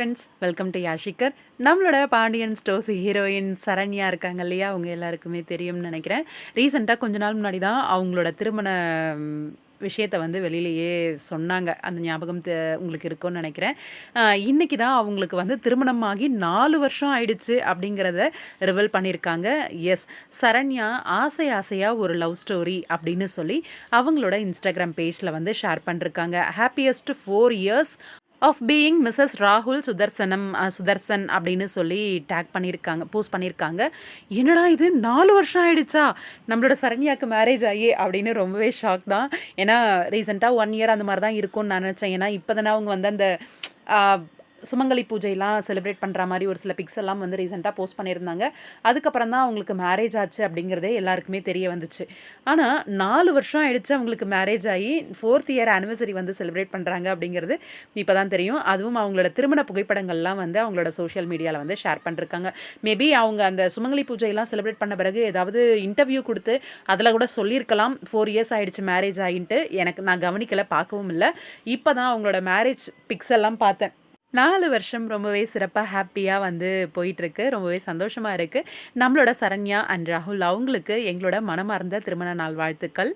Friends welcome to யாஷிகர் நம்மளோட Pandian stores heroine Saranya இருக்காங்க இல்லையா? அவங்க எல்லாருக்குமே தெரியும்னு நினைக்கிறேன். ரீசெண்டாக கொஞ்ச நாள் முன்னாடி தான் அவங்களோட திருமண விஷயத்த வந்து வெளியிலேயே சொன்னாங்க. அந்த ஞாபகம் தெ- உங்களுக்கு இருக்கும்னு நினைக்கிறேன். இன்றைக்கி இன்னைக்கு தான் அவங்களுக்கு வந்து திருமணமாகி நாலு வருஷம் ஆயிடுச்சு அப்படிங்கிறத ரிவல் பண்ணியிருக்காங்க. எஸ் சரண்யா ஆசை ஆசையாக ஒரு லவ் ஸ்டோரி அப்படின்னு சொல்லி அவங்களோட இன்ஸ்டாகிராம் பேஜில் வந்து ஷேர் பண்ணிருக்காங்க. Happiest four years of being Mrs ராகுல் சுதர்சனம் சுதர்சன் அப்படின்னு சொல்லி டேக் பண்ணியிருக்காங்க போஸ்ட் பண்ணியிருக்காங்க. என்னடா இது நாலு வருஷம் ஆயிடுச்சா? நம்மளோட சரண்யாக்கு மேரேஜ் ஆகி அப்படின்னு ரொம்பவே ஷாக் தான். ஏன்னா ரீசெண்டாக ஒன் இயர் அந்த மாதிரி தான் இருக்கும்னு நான் நினச்சேன். ஏன்னா இப்போ தானே அவங்க வந்து அந்த சுமங்கலி பூஜையெல்லாம் செலிப்ரேட் பண்ணுற மாதிரி ஒரு சில பிக்ஸ் எல்லாம் வந்து ரீசெண்டாக போஸ்ட் பண்ணியிருந்தாங்க. அதுக்கப்புறம் தான் அவங்களுக்கு மேரேஜ் ஆச்சு அப்படிங்கிறதே எல்லாருக்குமே தெரிய வந்துச்சு. ஆனால் நாலு வருஷம் ஆயிடுச்சு அவங்களுக்கு மேரேஜ் ஆகி ஃபோர்த் இயர் ஆனிவர்சரி வந்து செலிப்ரேட் பண்ணுறாங்க அப்படிங்கிறது இப்போ தான் தெரியும். அதுவும் அவங்களோட திருமண புகைப்படங்கள்லாம் வந்து அவங்களோட சோஷியல் மீடியாவில் வந்து ஷேர் பண்ணிருக்காங்க. மேபி அவங்க அந்த சுமங்கலி பூஜையெல்லாம் செலிப்ரேட் பண்ண பிறகு ஏதாவது இன்டர்வியூ கொடுத்து அதில் கூட சொல்லியிருக்கலாம். ஃபோர் இயர்ஸ் ஆயிடுச்சு மேரேஜ் ஆகின்ட்டு எனக்கு நான் கவனிக்கலை பார்க்கவும் இல்லை. இப்போ தான் அவங்களோட மேரேஜ் பிக்ஸ் எல்லாம் பார்த்தேன். நாலு வருஷம் ரொம்பவே சிறப்பாக ஹாப்பியாக வந்து போயிட்டுருக்கு. ரொம்பவே சந்தோஷமாக இருக்குது நம்மளோட சரண்யா அண்ட் ராகுல் அவங்களுக்கு எங்களோட மனமார்ந்த திருமண நாள் வாழ்த்துக்கள்.